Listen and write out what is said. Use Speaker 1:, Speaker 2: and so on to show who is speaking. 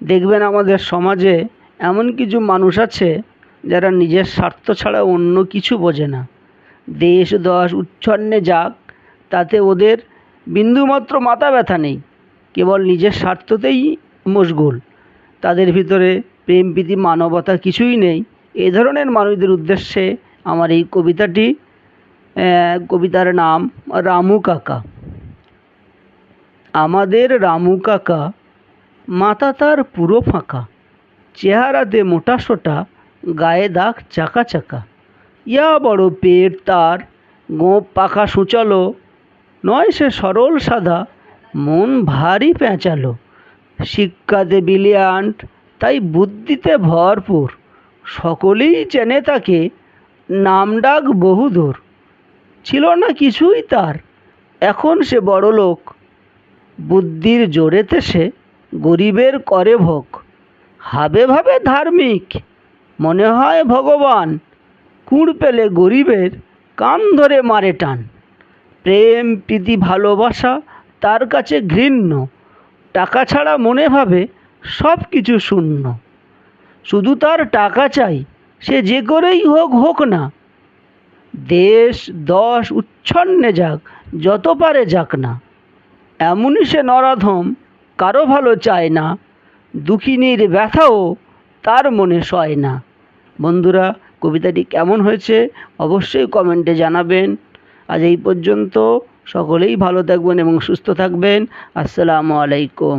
Speaker 1: দেখবেন আমাদের সমাজে এমন কিছু মানুষ আছে যারা নিজের স্বার্থ ছাড়া অন্য কিছু বোঝে না। দেশ, দশ, উচ্ছন্নে যাক, তাতে ওদের বিন্দুমাত্র মাথা ব্যথা নেই। কেবল নিজের স্বার্থতেই মশগুল। তাদের ভিতরে প্রেম, প্রীতি, মানবতা কিছুই নেই। এ ধরনের মানুষদের উদ্দেশ্যে আমার এই কবিতাটি কবিতার নাম রামু কাকা। আমাদের রামু কাকা মাথা তার পুরো ফাঁকা। চেহারাতে মোটা সোটা, গায়ে দাগ চাকা চাকা। ইয়া বড় পেট তার গোঁপ পাখা সূচালো। নয় সে সরল সাদা, মন ভারী পেঁচালো। শিক্ষাতে বিলিয়ান্ট তাই বুদ্ধিতে ভরপুর। সকলেই চেনে তাকে নামডাক বহুদূর। ছিল না কিছুই তার, এখন সে বড় লোক বুদ্ধির জোরেতে সে গরিবের করে ভোগ। হাবে ভাবে ধার্মিক, মনে হয় ভগবান কুঁড় পেলে গরিবের কান ধরে মারে টান। প্রেম, প্রীতি, ভালোবাসা তার কাছে ঘৃণ্য, টাকা ছাড়া মনে ভাবে সব কিছু শূন্য। শুধু তার টাকা চাই, সে যে করেই হোক হোক না। দেশ, দশ, উচ্ছন্নে যাক, যত পারে যাক না। এমনই সে নরাধম কারও ভালো চায় না, দুঃখিনীর ব্যথাও তার মনে সয় না। বন্ধুরা, কবিতাটি কেমন হয়েছে অবশ্যই কমেন্টে জানাবেন। আজ এই পর্যন্ত সকলেই ভালো থাকবেন এবং সুস্থ থাকবেন। আসসালামু আলাইকুম।